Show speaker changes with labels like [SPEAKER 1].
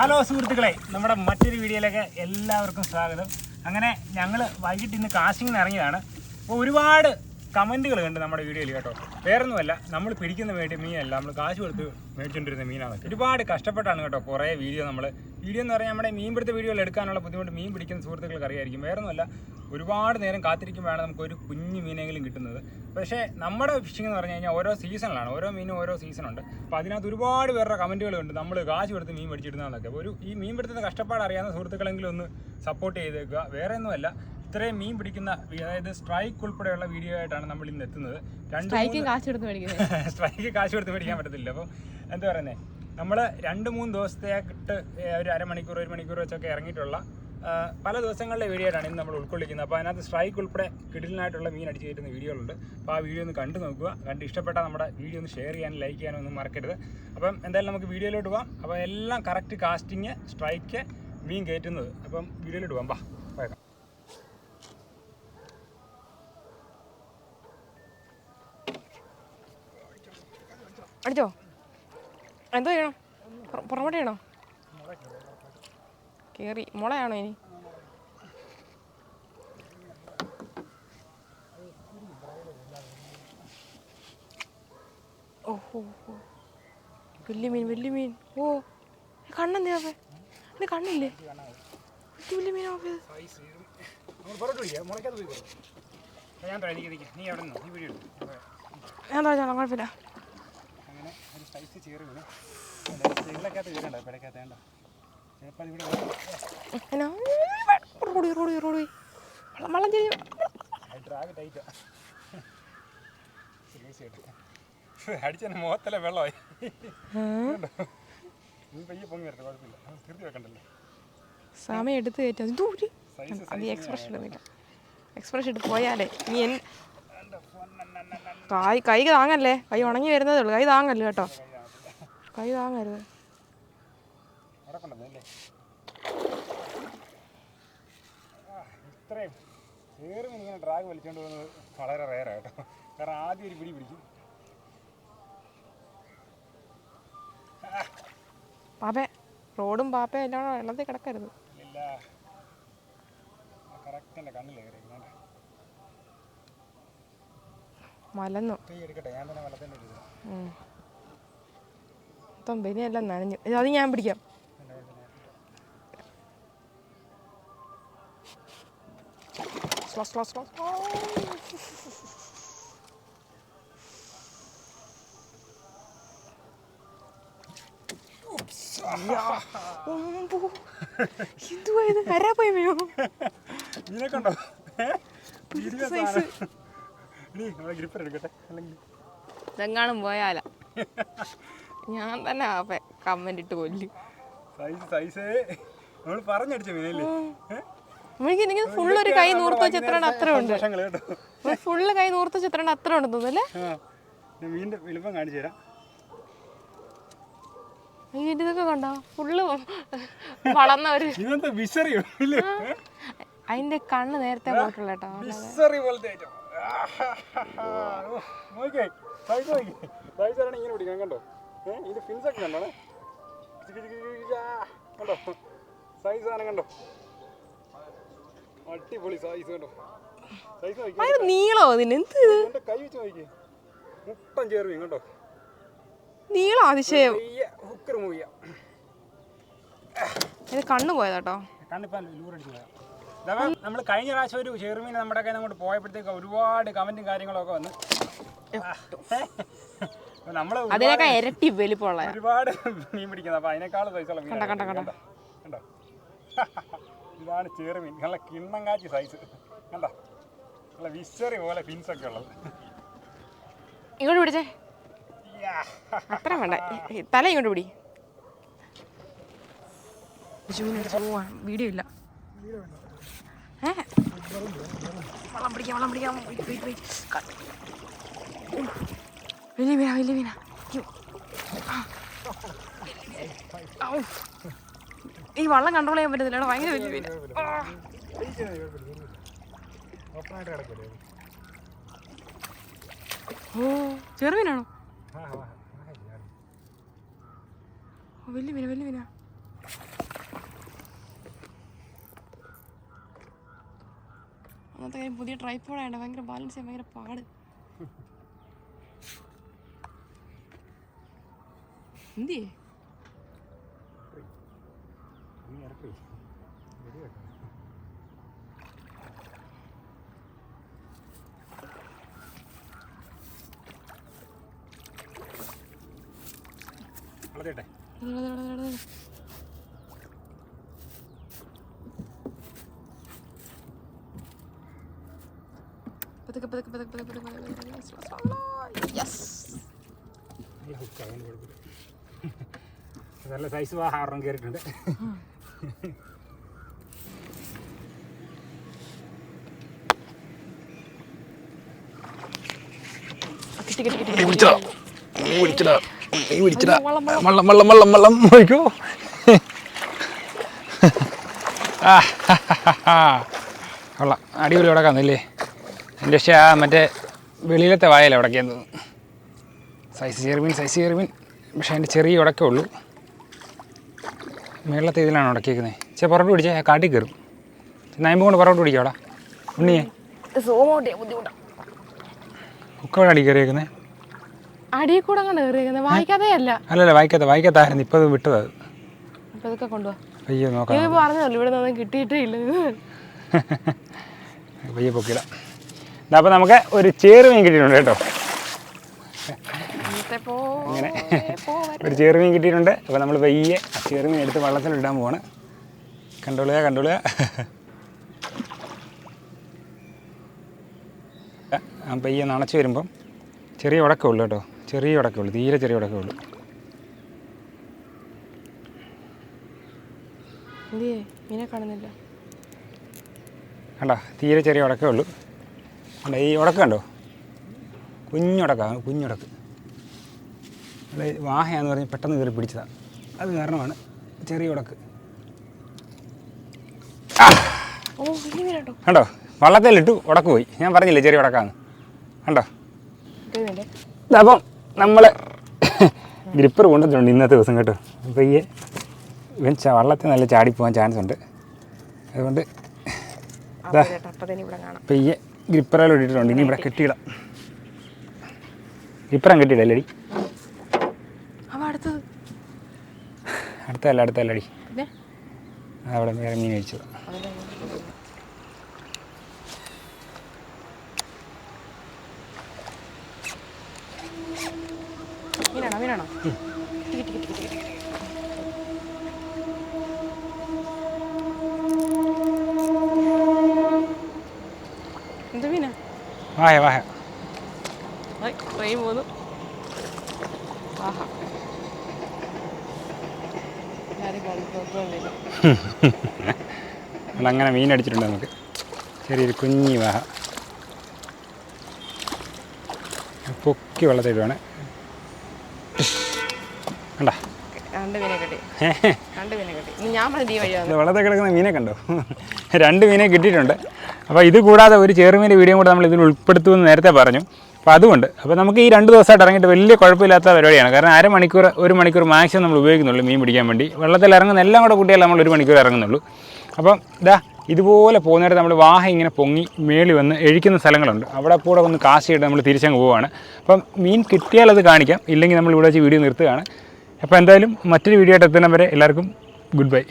[SPEAKER 1] Hello സുഹൃത്തുക്കളെ നമ്മുടെ മറ്റൊരു വീഡിയോയിലേക്ക് എല്ലാവർക്കും സ്വാഗതം. അങ്ങനെ ഞങ്ങൾ വൈകിട്ട് ഇന്ന് കാസ്റ്റിങ്ങിന് ഇറങ്ങിയതാണ്. അപ്പോൾ ഒരുപാട് കമന്റുകൾ കണ്ട് നമ്മുടെ വീഡിയോയിൽ കേട്ടോ. വേറൊന്നുമല്ല നമ്മൾ പിടിക്കുന്ന വേണ്ടി മീനല്ല നമ്മൾ കാശ് കൊടുത്ത് മേടിച്ചുകൊണ്ടിരുന്ന മീനാണ് ഒരുപാട് കഷ്ടപ്പെട്ടാണ് കേട്ടോ കുറേ വീഡിയോ നമ്മൾ വീഡിയോ എന്ന് പറഞ്ഞാൽ നമ്മുടെ മീൻ പിടുത്ത വീഡിയോകൾ എടുക്കാനുള്ള ബുദ്ധിമുട്ട് മീൻ പിടിക്കുന്ന സുഹൃത്തുക്കൾക്ക് അറിയായിരിക്കും. വേറൊന്നുമല്ല ഒരുപാട് നേരം കാത്തിരിക്കുമ്പോഴാണ് നമുക്ക് ഒരു കുഞ്ഞു മീനെങ്കിലും കിട്ടുന്നത്. പക്ഷേ നമ്മുടെ ഫിഷിംഗ് എന്ന് പറഞ്ഞു കഴിഞ്ഞാൽ ഓരോ സീസണിലാണ് ഓരോ മീനും ഓരോ സീസണുണ്ട് അപ്പോൾ അതിനകത്ത് ഒരുപാട് പേരുടെ കമന്റുകളുണ്ട് നമ്മൾ കാശ് കൊടുത്ത് മീൻ പിടിച്ചിടുന്നതെന്നൊക്കെ ഒരു ഈ മീൻ പിടുത്തത്തിന് കഷ്ടപ്പാട് അറിയാവുന്ന സുഹൃത്തുക്കളെങ്കിലും ഒന്ന് സപ്പോർട്ട് ചെയ്തേക്കുക. വേറെ ഒന്നുമല്ല ഇത്രയും മീൻ പിടിക്കുന്ന അതായത് സ്ട്രൈക്ക് ഉൾപ്പെടെയുള്ള വീഡിയോ ആയിട്ടാണ് നമ്മൾ ഇന്ന് എത്തുന്നത്. രണ്ട്
[SPEAKER 2] സ്ട്രൈക്കും കാശ് എടുത്ത് മേടിക്കുന്നത്.
[SPEAKER 1] സ്ട്രൈക്ക് കാശ് കൊടുത്ത് പിടിക്കാൻ പറ്റത്തില്ല. അപ്പം എന്താ പറയുന്നത് നമ്മൾ രണ്ട് മൂന്ന് ദിവസത്തെയായിട്ട് ഒരു അരമണിക്കൂർ ഒരു മണിക്കൂർ വെച്ചൊക്കെ ഇറങ്ങിയിട്ടുള്ള പല ദിവസങ്ങളിലെ വീഡിയോ ആണ് ഇന്ന് നമ്മൾ ഉൾക്കൊള്ളിക്കുന്നത്. അപ്പോൾ അതിനകത്ത് സ്ട്രൈക്ക് ഉൾപ്പെടെ കിടിലിനായിട്ടുള്ള മീൻ അടിച്ച് കയറ്റുന്ന വീഡിയോകളുണ്ട്. അപ്പോൾ ആ വീഡിയോ ഒന്ന് കണ്ടു നോക്കുക. കണ്ട് ഇഷ്ടപ്പെട്ടാൽ നമ്മുടെ വീഡിയോ ഒന്ന് ഷെയർ ചെയ്യാനും ലൈക്ക് ചെയ്യാനും ഒന്നും മറക്കരുത്. അപ്പം എന്തായാലും നമുക്ക് വീഡിയോയിലോട്ട് പോകാം. അപ്പോൾ എല്ലാം കറക്റ്റ് കാസ്റ്റിങ് സ്ട്രൈക്ക് മീൻ കയറ്റുന്നത്. അപ്പം വീഡിയോയിലോട്ട് പോകാം. ബാ.
[SPEAKER 2] അടിച്ചോ? എന്തോ ചെയ്യണം? പുറമോട്ട് ചെയ്യണോ? കേറി. മുളയാണോ ഇനി? ഓഹോ. വലിയ മീൻ വലിയ മീൻ. ഓ അപ്പേ ഇത് കണ്ണില്ലേ? വലിയ വലിയ മീനാ
[SPEAKER 1] ഞാൻ തരാം
[SPEAKER 2] കുഴപ്പമില്ല.
[SPEAKER 1] അങ്ങനെ ഒരു സൈസ് ചേറി വീണ് ചെകിളക്കകത്ത് വീഴണ്ട പിടക്കകത്ത് വേണ്ട. ചിലപ്പോൾ ഇവിടെ ഡ്രാഗ് ടൈറ്റാ മുഖത്തല്ലേ വെള്ളമായി കണ്ടോ? നീ പയ്യെ പൊങ്ങി വരട്ടെ കുഴപ്പമില്ല. തീർത്തി വെക്കണ്ടല്ലോ?
[SPEAKER 2] സമയം എടുത്ത് കയറ്റാം. എക്സ്പ്രഷൻ ഇടുന്നില്ല. എക്സ്പ്രഷൻ ഇട്ട് പോയാലേ നീ എൻ കൈ താങ്ങല്ലേ? കൈ ഉണങ്ങി വരുന്നതേ ഉള്ളൂ. കൈ താങ്ങല്ലേ കേട്ടോ? കൈ താങ്ങരുത്.
[SPEAKER 1] ഇത്രയും ഏറി ഇങ്ങനെ ഡ്രാഗ് വലിച്ചുകൊണ്ട് പോകുന്നത് വളരെ റയറാണ് കേട്ടോ. കാരണം ആദ്യം ഒരു പിടി പിടിക്കും.
[SPEAKER 2] പാപ്പേ റോഡും പാപ്പയും എല്ലാം വെള്ളത്തിൽ കിടക്കരുത്.
[SPEAKER 1] ഇല്ല. കറക്റ്റ് എന്റെ കണ്ണിൽ കയറി
[SPEAKER 2] മലന്നു. മൊത്തം ബനിയെല്ലാം നനഞ്ഞു. അത് ഞാൻ പിടിക്കാം. സ്ലോ സ്ലോ സ്ലോ സ്ലോ എന്തുവാ ഇത്? കരാ പോയോ
[SPEAKER 1] ഉണ്ടോ
[SPEAKER 2] പിടിച്ച സൈസ്
[SPEAKER 1] ഗ്രിപ്പർ എടുക്കട്ടെ? അല്ലെങ്കിൽ
[SPEAKER 2] ഇതെങ്ങാനും പോയാല. ഞാൻ തന്നെ ആപ്പെ കമന്റ് ഇട്ട് കൊല്ലു.
[SPEAKER 1] Size size. നമ്മൾ പറഞ്ഞടിച്ച മീനല്ലേ?
[SPEAKER 2] എനിക്ക് ഫുള്ള് ഒരു കൈ നൂർത്ത വെച്ച് എത്ര അത്ര ഉണ്ട്. ഫുള്ള് കൈ നൂർത്ത വെച്ച് എത്ര അത്ര ഉണ്ട്
[SPEAKER 1] മീനിന്റെ കാണിച്ചു തരാം.
[SPEAKER 2] ഇതൊക്കെ കണ്ടോ? ഫുള്ള് വളർന്ന ഒരു
[SPEAKER 1] ഇതെന്താ വിസറിയോ? ഇല്ലേ
[SPEAKER 2] അതിന്റെ കണ്ണ് നേരത്തെ പോയിട്ടുള്ള കേട്ടോ.
[SPEAKER 1] നോക്കിയേ സൈസ് നോക്കി സൈസ് ആണെങ്കിൽ ഇങ്ങനെ പിടിക്കാൻ കണ്ടോ? ഏ ഇത് ഫിൻസ് ഒക്കെ കണ്ടോ? കണ്ടോ? സൈസ് സാധനം കണ്ടോ? അടിപൊളി സൈസ് കണ്ടോ? സൈസ് നോക്കി
[SPEAKER 2] നീളോ അതിന് എന്ത്?
[SPEAKER 1] എന്റെ കൈ വെച്ച് നോക്കി മുട്ടൻ ചേർവീ കണ്ടോ?
[SPEAKER 2] നീളം അതിശയം.
[SPEAKER 1] ഹുക്കർ മൂവിയ
[SPEAKER 2] ഇത് കണ്ണു പോയതാട്ടോ.
[SPEAKER 1] കണ്ടിപ്പം ലൂറടിച്ചു പോയാ. നമ്മൾ കഴിഞ്ഞ പ്രാവശ്യം ഒരു ചെറുമീൻ നമ്മുടെ കയ്യിൽ അങ്ങോട്ട് പോയപ്പോഴത്തേക്ക് ഒരുപാട് കമന്റും കാര്യങ്ങളൊക്കെ വന്ന്.
[SPEAKER 2] അതിനൊക്കെ ഇരട്ടി വലിപ്പമുള്ള
[SPEAKER 1] ഒരുപാട് മീൻ പിടിക്കുന്നത്. അപ്പൊ അതിനേക്കാൾ സൈസുള്ള മീൻ
[SPEAKER 2] കണ്ടോ, കണ്ടോ, കണ്ടോ.
[SPEAKER 1] കണ്ടോ? ഇതാണ് ചെറുമീൻ നല്ല കിണ്ണം കാച്ചി സൈസ് കണ്ടോ? നല്ല വിശ്വറി പോലെ പിൻസ് ഒക്കെ ഉള്ളത്.
[SPEAKER 2] ഇങ്ങോട്ട് പിടിച്ചേ. അത്ര വേണ്ട. തല ഇങ്ങോട്ട് പിടി. വീഡിയോ ഇല്ല. ഏ? വെയിറ്റ് വെയിറ്റ് ഉം. വലിയ മീന വലിയ മീന. ഈ വള്ളം കൺട്രോൾ ചെയ്യാൻ പറ്റുന്നില്ല ഭയങ്കര വലിയ
[SPEAKER 1] മീന
[SPEAKER 2] ഓ ചെറുമീനാണോ വലിയ മീന വലിയ മീന അന്നത്തെ കാര്യം പുതിയ ട്രൈപ്പോഡാണ് ഭയങ്കര ബാലൻസ് ചെയ്യാൻ ഭയങ്കര പാട്. എന്തിയേ
[SPEAKER 3] വളർത്തിട്ടെ
[SPEAKER 2] പതുക്കെ പതുക്കെ പതുക്കെ പതുക്കെ പതുക്കെ. Yes.
[SPEAKER 3] നല്ല സൈസ് വാ ആറെണ്ണം കയറിയിട്ടുണ്ട്
[SPEAKER 1] വള്ളം വള്ളം വള്ളം വള്ളം ആ കൊള്ളാം. അടിപൊളി ഉടക്കാന്നില്ലേ എന്റെ പക്ഷേ ആ മറ്റേ വെളിയിലത്തെ വായല ഉടക്കിയത് തോന്നുന്നു സൈസ് ചെറുമീൻ സൈസ് ചെറുമീൻ പക്ഷേ അതിന്റെ ചെറിയ ഉടക്കേ ഉള്ളൂ. മേളത്തെ ഇതിലാണ് ഉടക്കിയേക്കുന്നത്. ചേ പുറത്ത് പിടിച്ചേ കാട്ടി കയറും. നയമ്പ് കൊണ്ട് പുറത്ത് പിടിക്കാടാ ഉണ്ണിയേ കുക്കോടെ അടി കയറിയേക്കുന്നത്
[SPEAKER 2] അടിയിൽ കൂടെ അങ്ങ് കയറിയേക്കുന്നത് വായിക്കാതെ അല്ല.
[SPEAKER 1] അല്ലല്ല വായിക്കാത്ത വായിക്കാത്തായിരുന്നു. ഇപ്പോൾ വിട്ടത്
[SPEAKER 2] അപ്പൊ ഇതൊക്കെ കൊണ്ടുപോവാ
[SPEAKER 1] പയ്യെ നോക്കാം
[SPEAKER 2] പറഞ്ഞല്ലോ ഇവിടെ നിന്നൊന്നും കിട്ടിയിട്ടേ ഇല്ല.
[SPEAKER 1] പയ്യെ പൊക്കിടാം. അപ്പോൾ നമുക്ക് ഒരു ചേറുമീൻ കിട്ടിയിട്ടുണ്ട് കേട്ടോ. അങ്ങനെ
[SPEAKER 2] മീൻ
[SPEAKER 1] ഒരു ചേറുമീൻ കിട്ടിയിട്ടുണ്ട്. അപ്പോൾ നമ്മൾ പയ്യെ ചേറ് ചേറുമീൻ എടുത്ത് വള്ളത്തിലിടാൻ പോവാണ്. കണ്ടോളുക കണ്ടോളുക ആ പയ്യെ നനച്ച് വരുമ്പം ചെറിയ ഉടക്കേ ഉള്ളൂ കേട്ടോ. ചെറിയ ഉടക്കേ ഉള്ളൂ തീരെ ചെറിയ ഉടക്കേ ഉള്ളൂ.
[SPEAKER 2] കാണുന്നില്ല.
[SPEAKER 1] കണ്ടോ തീരെ ചെറിയ ഉടക്കേ ഉള്ളൂ. കണ്ടോ ഈ ഉടക്ക കണ്ടോ? കുഞ്ഞുടക്ക കുഞ്ഞുടക്ക്. അല്ല വാഹയാന്ന് പറഞ്ഞ് പെട്ടെന്ന് കയറി പിടിച്ചതാണ് അത് കാരണമാണ് ചെറിയ ഉടക്ക്. കണ്ടോ? വള്ളത്തിലിട്ടു ഉടക്ക് പോയി. ഞാൻ പറഞ്ഞില്ലേ ചെറിയ ഉടക്കാന്ന്. കണ്ടോ? അപ്പം നമ്മൾ ഗ്രിപ്പർ കൊണ്ടുവന്നിട്ടുണ്ട് ഇന്നത്തെ ദിവസം കേട്ടോ. അപ്പോൾ ഈ ഇവൻ ച- വള്ളത്തിൽ നല്ല ചാടിപ്പോകാൻ ചാൻസ് ഉണ്ട്. അതുകൊണ്ട് അപ്പോൾ ഈ ഗ്രിപ്പറെല്ലാം ഇട്ടിട്ടുണ്ട്. ഇനി ഇവിടെ കെട്ടിയിടാം. ഗ്രിപ്പറം
[SPEAKER 2] അടുത്തത്.
[SPEAKER 1] അടുത്തല്ല അടുത്തല്ലടി
[SPEAKER 2] പിന്നെ?
[SPEAKER 1] അവിടെ വേറെ മീൻ കഴിച്ചത്
[SPEAKER 2] മീനാണോ മീനാണോ കിട്ടി കിട്ടി കിട്ടി കിട്ടി കിട്ടി എന്ത് മീനാ
[SPEAKER 1] വായ
[SPEAKER 2] ഹായ് ട്രെയിൻ പോന്നു.
[SPEAKER 1] അങ്ങനെ മീൻ അടിച്ചിട്ടുണ്ട് നമുക്ക്. ചെറിയൊരു കുഞ്ഞി വാഹ. പൊക്കി വെള്ളത്തിടുവാണ് കണ്ട? വെള്ളത്തിൽ കിടക്കുന്ന മീനെ കണ്ടോ? രണ്ട് മീനെ കിട്ടിയിട്ടുണ്ട്. അപ്പോൾ ഇത് കൂടാതെ ഒരു ചെറുമീന്റെ വീഡിയോ കൂടെ നമ്മൾ ഇതിൽ ഉൾപ്പെടുത്തുമെന്ന് നേരത്തെ പറഞ്ഞു. അപ്പോൾ അതുകൊണ്ട് അപ്പോൾ നമുക്ക് ഈ രണ്ട് ദിവസമായിട്ട് ഇറങ്ങിയിട്ട് വലിയ കുഴപ്പമില്ലാത്ത പരിപാടിയാണ്. കാരണം അരമണിക്കൂർ ഒരു മണിക്കൂർ മാക്സിമം നമ്മൾ ഉപയോഗിക്കുന്നുള്ളൂ മീൻ പിടിക്കാൻ വേണ്ടി. വെള്ളത്തിൽ ഇറങ്ങുന്ന എല്ലാം കൂടെ കൂട്ടിയാൽ നമ്മൾ ഒരു മണിക്കൂർ ഇറങ്ങുന്നുള്ളൂ. അപ്പം ഇതാ ഇതുപോലെ പോകുന്നിടത്ത് നമ്മൾ വാഹ ഇങ്ങനെ പൊങ്ങി മേളി വന്ന് എഴിക്കുന്ന സ്ഥലങ്ങളുണ്ട്. അവിടെ കൂടെ ഒന്ന് കാശിയിട്ട് നമ്മൾ തിരിച്ചങ്ങ് പോവുകയാണ് അപ്പം മീൻ കിട്ടിയാൽ അത് കാണിക്കാം. ഇല്ലെങ്കിൽ നമ്മൾ ഇവിടെ വെച്ച് വീഡിയോ നിർത്തുകയാണ്. അപ്പോൾ എന്തായാലും മറ്റൊരു വീഡിയോ ആയിട്ട് എത്തുന്നവരെ എല്ലാവർക്കും ഗുഡ് ബൈ